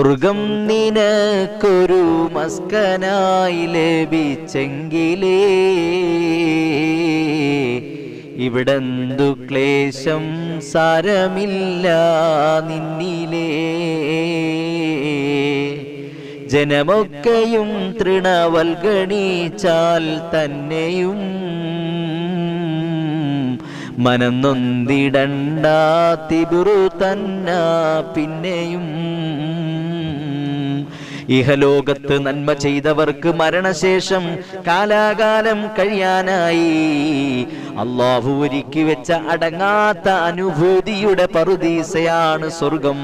സ്വർഗം നിനക്കൊരു മസ്കനായി ലഭിച്ചെങ്കിലേ ഇവിടെന്തു ക്ലേശം സാരമില്ല നിന്നിലേ. ജനമൊക്കെയും തൃണവൽഗണിച്ചാൽ തന്നെയും മനം തിബുറു തന്ന പിന്നെയും. ഇഹലോകത്ത് നന്മ ചെയ്തവർക്ക് മരണശേഷം കാലാകാലം കഴിയാനായി. അള്ളാഹു ഒരുക്കി വെച്ച അടങ്ങാത്ത അനുഭൂതിയുടെ പറുദീസയാണ് സ്വർഗം.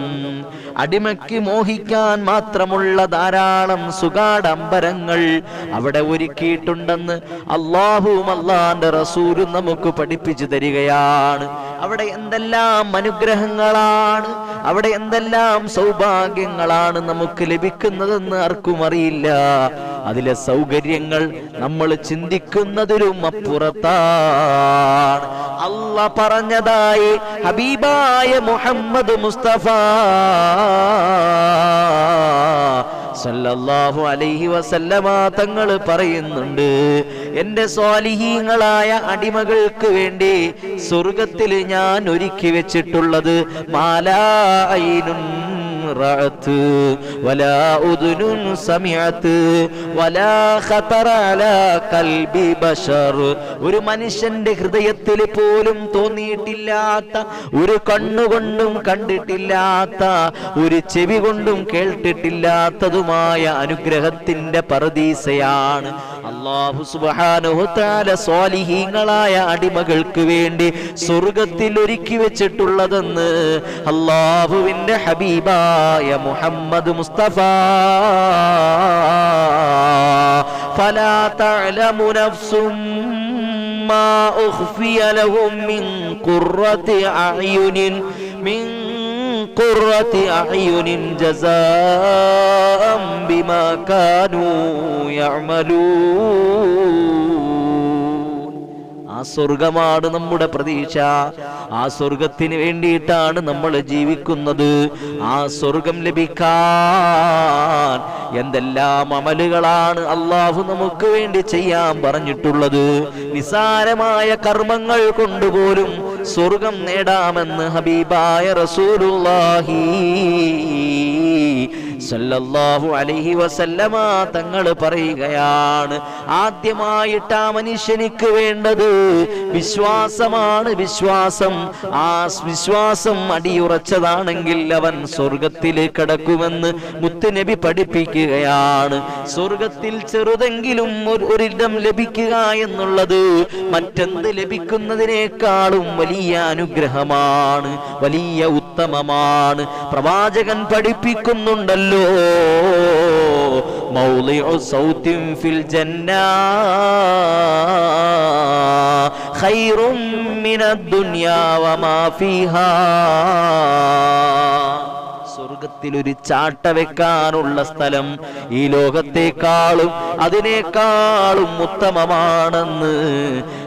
അടിമയ്ക്ക് മോഹിക്കാൻ മാത്രമുള്ള ധാരാളം സുഗാഡംബരങ്ങൾ അവിടെ ഒരുക്കിയിട്ടുണ്ടെന്ന് അള്ളാഹുവും അള്ളാന്റെ റസൂലും നമുക്ക് പഠിപ്പിച്ചു തരികയാണ്. അവിടെ എന്തെല്ലാം അനുഗ്രഹങ്ങളാണ് അവിടെ എന്തെല്ലാം സൗഭാഗ്യങ്ങളാണ് നമുക്ക് ലഭിക്കുന്നതെന്ന് ആർക്കും അറിയില്ല. അതിലെ സൗകര്യങ്ങൾ നമ്മൾ ചിന്തിക്കുന്നതിലും അപ്പുറത്താണ്. അല്ല പറഞ്ഞതായി ഹബീബായ മുഹമ്മദ് മുസ്തഫ സല്ലല്ലാഹു അലൈഹി വസല്ലമ തങ്ങൾ പറയുന്നുണ്ട് എന്റെ സ്വാലിഹീങ്ങളായ അടിമകൾക്ക് വേണ്ടി സ്വർഗത്തിൽ ഞാൻ ഒരുക്കി വെച്ചിട്ടുള്ളത് മാലായിനും رأت ولا أذن سمعت ولا خطر على قلب بشر ഒരു മനുഷ്യന്റെ ഹൃദയത്തിൽ പോലും തോന്നിയിട്ടില്ലാത്ത ഒരു കണ്ണുകൊണ്ടും കണ്ടിട്ടില്ലാത്ത ഒരു ചെവി കൊണ്ടും കേട്ടിട്ടില്ലാത്തതുമായ അനുഗ്രഹത്തിന്റെ പരദീസയാണ് അള്ളാഹു സുബാനുഹത്താല സ്വാലിഹീങ്ങളായ അടിമകൾക്ക് വേണ്ടി സ്വർഗത്തിൽ ഒരുക്കി വെച്ചിട്ടുള്ളതെന്ന് അള്ളാഹുവിന്റെ يا محمد مصطفى. فلا تعلم نفس ما أخفي لهم من قرة أعين من قرة أعين جزاء بما كانوا يعملون. സ്വർഗമാണ് നമ്മുടെ പ്രതീക്ഷ. ആ സ്വർഗത്തിന് വേണ്ടിയിട്ടാണ് നമ്മൾ ജീവിക്കുന്നത്. ആ സ്വർഗം ലഭിക്കാൻ എന്തെല്ലാം അമലുകളാണ് അള്ളാഹു നമുക്ക് വേണ്ടി ചെയ്യാൻ പറഞ്ഞിട്ടുള്ളത്. നിസാരമായ കർമ്മങ്ങൾ കൊണ്ടുപോലും സ്വർഗം നേടാമെന്ന് ഹബീബായ റസൂലുള്ളാഹി സല്ലല്ലാഹു അലൈഹി വസല്ലമ തങ്ങൾ പറയുകയാണ് ആദ്യമായിട്ട് ആ മനുഷ്യനിക്ക് വേണ്ടത് വിശ്വാസമാണ് വിശ്വാസം. ആ വിശ്വാസം അടിയുറച്ചതാണെങ്കിൽ അവൻ സ്വർഗത്തിൽ കിടക്കുമെന്ന് മുത്തുനബി പഠിപ്പിക്കുകയാണ്. സ്വർഗത്തിൽ ചെറുതെങ്കിലും ഒരു- ഒരിടം ലഭിക്കുക എന്നുള്ളത് മറ്റെന്ത് ലഭിക്കുന്നതിനേക്കാളും വലിയ അനുഗ്രഹമാണ് വലിയ ഉത്തമമാണ്. പ്രവാചകൻ പഠിപ്പിക്കുന്നുണ്ടല്ലോ. ഫിൽ ഖൈറും ഫീഹാ. സ്വർഗത്തിൽ ഒരു ചാട്ട വെക്കാനുള്ള സ്ഥലം ഈ ലോകത്തെക്കാളും അതിനേക്കാളും ഉത്തമമാണെന്ന്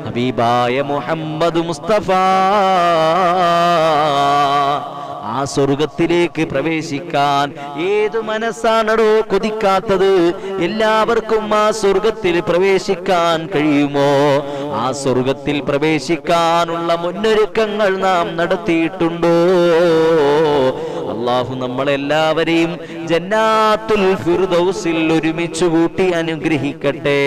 ഹബീബായ മുഹമ്മദ് മുസ്തഫ ആ സ്വർഗത്തിലേക്ക് പ്രവേശിക്കാൻ ഏത് മനസ്സാണോ കൊതിക്കാത്തത് എല്ലാവർക്കും ആ സ്വർഗത്തിൽ പ്രവേശിക്കാൻ കഴിയുമോ? ആ സ്വർഗത്തിൽ പ്രവേശിക്കാനുള്ള മുന്നൊരുക്കങ്ങൾ നാം നടത്തിയിട്ടുണ്ടോ? അള്ളാഹു നമ്മളെല്ലാവരെയും ജന്നാത്തുൽ ഫിർദൗസിൽ ഒരുമിച്ച് കൂട്ടി അനുഗ്രഹിക്കട്ടെ.